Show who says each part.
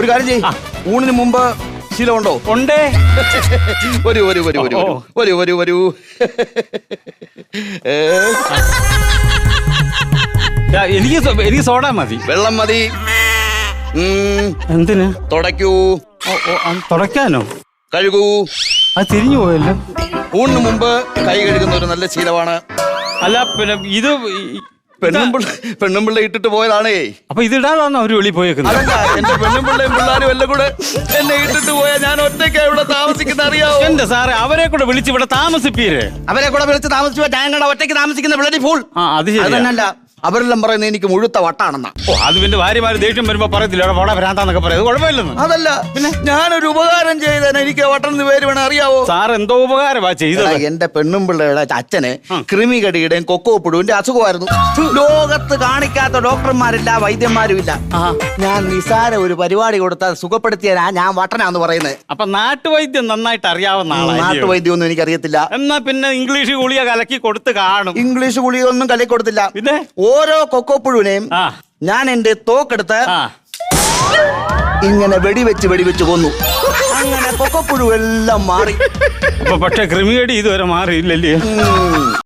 Speaker 1: ഒരു കാര്യം ചെയ്യ്. ഊണിന് മുമ്പ് ശീലമുണ്ടോ
Speaker 2: ഉണ്ടേ?
Speaker 1: വരൂ വരൂ വരൂ വരൂ. വരൂ. വരൂ വരൂ
Speaker 2: എനിക്ക് എനിക്ക് സോഡ മതി.
Speaker 1: വെള്ളം മതി.
Speaker 2: എന്തിന്?
Speaker 1: തുടയ്ക്കൂ.
Speaker 2: തുടയ്ക്കാനോ?
Speaker 1: കഴുകൂ.
Speaker 2: അത് തിരിഞ്ഞു പോയല്ലോ.
Speaker 1: ഊണിന് മുമ്പ് കൈ കഴുകുന്ന ഒരു നല്ല ശീലമാണ്.
Speaker 2: അല്ല പിന്നെ ഇത് ഈ-
Speaker 1: പെണ്ണും
Speaker 2: ഇതാ-
Speaker 1: പിള്ള പെണ്ണും പിള്ള ഇട്ടിട്ട് പോയതാണേ.
Speaker 2: അപ്പൊ ഇതിടാതാണോ അവർ വെളി പോയേക്കുന്നത്?
Speaker 1: അതല്ല എന്റെ പെണ്ണും പിള്ളയും പിള്ളാരും എല്ലാം കൂടെ എന്നെ ഇട്ടിട്ട് പോയാൽ ഞാൻ ഒറ്റയ്ക്കാ ഇവിടെ താമസിക്കുന്ന അറിയാവോ?
Speaker 2: എന്റെ സാറേ അവരെ കൂടെ വിളിച്ച് ഇവിടെ താമസിപ്പീര്.
Speaker 1: അവരെ കൂടെ വിളിച്ച് താമസിച്ചു ഞാൻ ഒറ്റയ്ക്ക് താമസിക്കുന്ന പിള്ളേരി ഫുൾ
Speaker 2: ആ അത് ശരി
Speaker 1: അതന്നല്ല. അവരെല്ലാം പറയുന്നത് എനിക്ക് മുഴുത്ത വട്ടാണെന്നാ.
Speaker 2: ഓ അത് പിന്നെ ഭാര്യമാര് ദേഷ്യം വരുമ്പോ പറയത്തില്ല? അവിടെ പോടാ ഭ്രാന്താന്നൊക്കെ കുഴപ്പമില്ലെന്ന്.
Speaker 1: അതല്ല പിന്നെ? ഞാനൊരു ഉപകാരം ചെയ്തേനെ. എനിക്ക് വട്ടെന്ന് പേര് വേണം അറിയാവോ?
Speaker 2: സാർ എന്തോ ഉപകാരമാ ചെയ്തത്.
Speaker 1: എന്റെ പെണ്ണും പിള്ളയുടെ അച്ഛന് കൃമികടിയുടെയും കൊക്കോപ്പിടുവിന്റെ അസുഖമായിരുന്നു. ലോകത്ത് കാണിക്കാത്ത ഡോക്ടർമാരില്ല വൈദ്യന്മാരും ഇല്ല ഞാൻ നിസാര ഒരു പരിപാടി കൊടുത്താൽ സുഖപ്പെടുത്തിയാ ഞാൻ വട്ടനാന്ന് പറയുന്നത്.
Speaker 2: അപ്പൊ നാട്ടുവൈദ്യം നന്നായിട്ട് അറിയാവുന്ന നാട്ടുവൈദ്യം
Speaker 1: ഒന്നും എനിക്കറിയത്തില്ല.
Speaker 2: എന്നാ പിന്നെ ഇംഗ്ലീഷ് ഗുളിക കലക്കി കൊടുത്ത് കാണും.
Speaker 1: ഇംഗ്ലീഷ് ഗുളിയൊന്നും കലക്കി കൊടുത്തില്ല.
Speaker 2: പിന്നെ?
Speaker 1: ഓരോ കൊക്കോപ്പുഴുവിനെയും ഞാൻ എന്റെ തോക്കെടുത്ത് ഇങ്ങനെ വെടിവെച്ച് വെടിവെച്ച് കൊന്നു. അങ്ങനെ കൊക്കോ പുഴുവെല്ലാം മാറി
Speaker 2: പക്ഷെ ക്രിമിയടി ഇതുവരെ മാറിയില്ലല്ലേ.